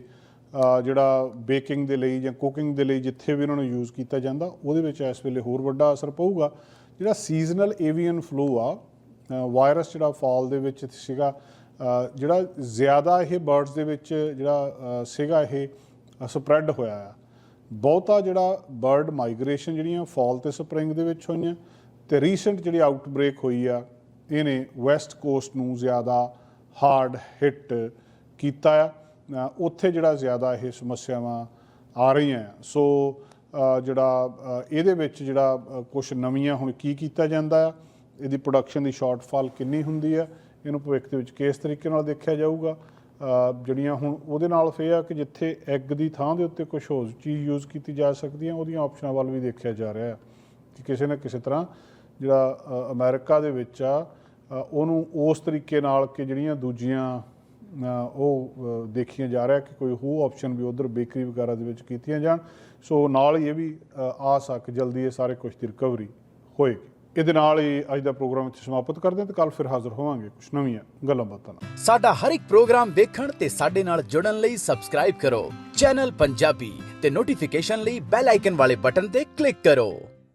ਜਿਹੜਾ ਬੇਕਿੰਗ ਦੇ ਲਈ ਜਾਂ ਕੁਕਿੰਗ ਦੇ ਲਈ ਜਿੱਥੇ ਵੀ ਉਹਨਾਂ ਨੂੰ ਯੂਜ਼ ਕੀਤਾ ਜਾਂਦਾ, ਉਹਦੇ ਵਿੱਚ ਇਸ ਵੇਲੇ ਹੋਰ ਵੱਡਾ ਅਸਰ ਪਊਗਾ। ਜਿਹੜਾ ਸੀਜ਼ਨਲ ਏਵੀਅਨ ਫਲੂ ਆ ਵਾਇਰਸ ਜਿਹੜਾ ਫਾਲ ਦੇ ਵਿੱਚ ਸੀਗਾ ਜਿਹੜਾ ਜ਼ਿਆਦਾ ਇਹ ਬਰਡਸ ਦੇ ਵਿੱਚ ਜਿਹੜਾ ਸੀਗਾ ਇਹ ਸਪਰੈਡ ਹੋਇਆ ਆ ਬਹੁਤਾ ਜਿਹੜਾ ਬਰਡ ਮਾਈਗ੍ਰੇਸ਼ਨ ਜਿਹੜੀਆਂ ਫਾਲ ਤੇ ਸਪਰਿੰਗ ਦੇ ਵਿੱਚ ਹੋਈਆਂ ਤੇ ਰੀਸੈਂਟ ਜਿਹੜੀ ਆਊਟਬ੍ਰੇਕ ਹੋਈ ਆ, ਇਹਨੇ ਵੈਸਟ ਕੋਸਟ ਨੂੰ ਜ਼ਿਆਦਾ ਹਾਰਡ ਹਿੱਟ ਕੀਤਾ ਆ ਉੱਥੇ ਜਿਹੜਾ ਜ਼ਿਆਦਾ ਇਹ ਸਮੱਸਿਆਵਾਂ ਆ ਰਹੀਆਂ ਆ। ਸੋ ਜਿਹੜਾ ਇਹਦੇ ਵਿੱਚ ਜਿਹੜਾ ਕੁਝ ਨਵੀਆਂ ਹੁਣ ਕੀ ਕੀਤਾ ਜਾਂਦਾ ਆ ਇਹਦੀ ਪ੍ਰੋਡਕਸ਼ਨ ਦੀ ਸ਼ਾਰਟਫਾਲ ਕਿੰਨੀ ਹੁੰਦੀ ਆ ਇਹਨੂੰ ਭਵਿੱਖ ਦੇ ਵਿੱਚ ਕਿਸ ਤਰੀਕੇ ਨਾਲ ਦੇਖਿਆ ਜਾਊਗਾ। ਜਿਹੜੀਆਂ ਹੁਣ ਉਹਦੇ ਨਾਲ ਫੇ ਆ ਕਿ ਜਿੱਥੇ ਐਗ ਦੀ ਥਾਂ ਦੇ ਉੱਤੇ ਕੁਝ ਹੋਰ ਚੀਜ਼ ਯੂਜ਼ ਕੀਤੀ ਜਾ ਸਕਦੀ ਹੈ ਉਹਦੀਆਂ ਆਪਸ਼ਨਾਂ ਵੱਲ ਵੀ ਦੇਖਿਆ ਜਾ ਰਿਹਾ ਕਿ ਕਿਸੇ ਨਾ ਕਿਸੇ ਤਰ੍ਹਾਂ ਜਿਹੜਾ ਅ, ਅਮਰੀਕਾ ਦੇ ਵਿੱਚ ਆ ਉਹਨੂੰ ਉਸ ਤਰੀਕੇ ਨਾਲ ਕਿ ਜਿਹੜੀਆਂ ਦੂਜੀਆਂ ਉਹ ਅ, ਦੇਖੀਆਂ ਜਾ ਰਿਹਾ ਕਿ ਕੋਈ ਹੋਰ ਆਪਸ਼ਨ ਵੀ ਉਧਰ ਬੇਕਰੀ ਵਗੈਰਾ ਦੇ ਵਿੱਚ ਕੀਤੀਆਂ ਜਾਣ। ਸੋ ਨਾਲ ਹੀ ਇਹ ਵੀ ਅ, ਆ ਸਕ ਜਲਦੀ ਇਹ ਸਾਰੇ ਕੁਝ ਦੀ ਰਿਕਵਰੀ ਹੋਏਗੀ। ਇਹਦੇ ਨਾਲ ਹੀ ਅੱਜ ਦਾ ਪ੍ਰੋਗਰਾਮ ਇੱਥੇ ਸਮਾਪਤ ਕਰਦੇ ਹਾਂ ਤੇ ਕੱਲ ਫਿਰ ਹਾਜ਼ਰ ਹੋਵਾਂਗੇ ਕੁਝ ਨਵੀਆਂ ਗੱਲਾਂ ਬਾਤਾਂ ਨਾਲ। ਸਾਡਾ ਹਰ ਇੱਕ ਪ੍ਰੋਗਰਾਮ ਦੇਖਣ ਤੇ ਸਾਡੇ ਨਾਲ ਜੁੜਨ ਲਈ ਸਬਸਕ੍ਰਾਈਬ ਕਰੋ। ਚੈਨਲ ਪੰਜਾਬੀ ਤੇ ਨੋਟੀਫਿਕੇਸ਼ਨ ਲਈ ਬੈਲ ਆਈਕਨ ਵਾਲੇ ਬਟਨ ਤੇ ਕਲਿੱਕ ਕਰੋ।